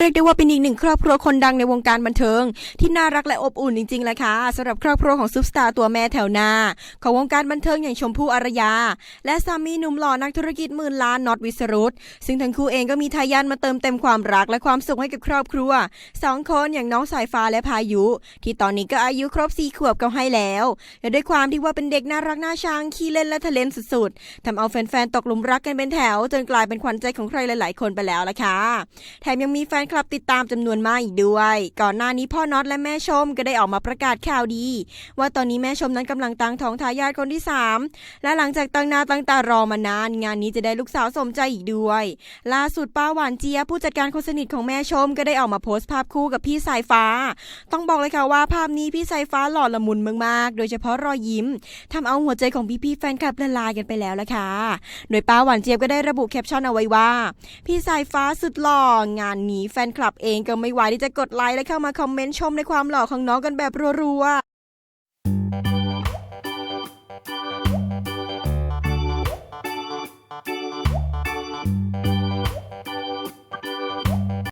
เรียกได้ว่าเป็นอีกหนึ่งครอบครัวคนดังในวงการบันเทิง ที่น่ารักและอบอุ่นจริงๆเลยค่ะสำหรับครอบครัวของซุปสตาร์ตัวแม่แถวหน้า ของวงการบันเทิงอย่างชมพู่อารยา และสามีหนุ่มหล่อนักธุรกิจหมื่นล้านน็อตวิสรุตซึ่งทั้งคู่เองก็มีทายาทมาเติมเต็มความรักและความสุขให้กับครอบครัวสองคนอย่างน้องสายฟ้าและพายุ ที่ตอนนี้ก็อายุครบสี่ขวบก็ให้แล้วและด้วยความที่ว่าเป็นเด็กน่ารักน่าชังขี้เล่นและทะเลนสุดๆทำเอาแฟนๆตกหลุมรักกันเป็นแถว จนกลายเป็นขวัญใจของใครหลายๆ คนไปแล้วล่ะค่ะแถมยังมีแฟนคลับติดตามจำนวนมากอีกด้วย ก่อนหน้านี้พ่อน็อตและแม่ชมก็ได้ออกมาประกาศข่าวดี ว่าตอนนี้แม่ชมนั้นกำลังตั้งท้องทายาทคนที่ 3 และหลังจากตั้งหน้าตั้งตารอมานาน งานนี้จะได้ลูกสาวสมใจอีกด้วย ล่าสุดป้าหวานเจียผู้จัดการคนสนิทของแม่ชมก็ได้ออกมาโพสต์ภาพคู่กับพี่สายฟ้า ต้องบอกเลยค่ะว่าภาพนี้พี่สายฟ้าหล่อละมุนมากๆ โดยเฉพาะรอยยิ้มทำเอาหัวใจของพี่ๆแฟนคลับละลายกันไปแล้วละค่ะ โดยป้าหวานเจี๊ยบก็ได้ระบุแคปชั่นเอาไว้ว่า พี่สายฟ้าสุดหล่องานนี้แฟฟนคลับเองก็ไม่ไหวที่จะกดไลค์และเข้ามาคอมเมนต์ชมในความหล่อของน้องกันแบบรัวๆ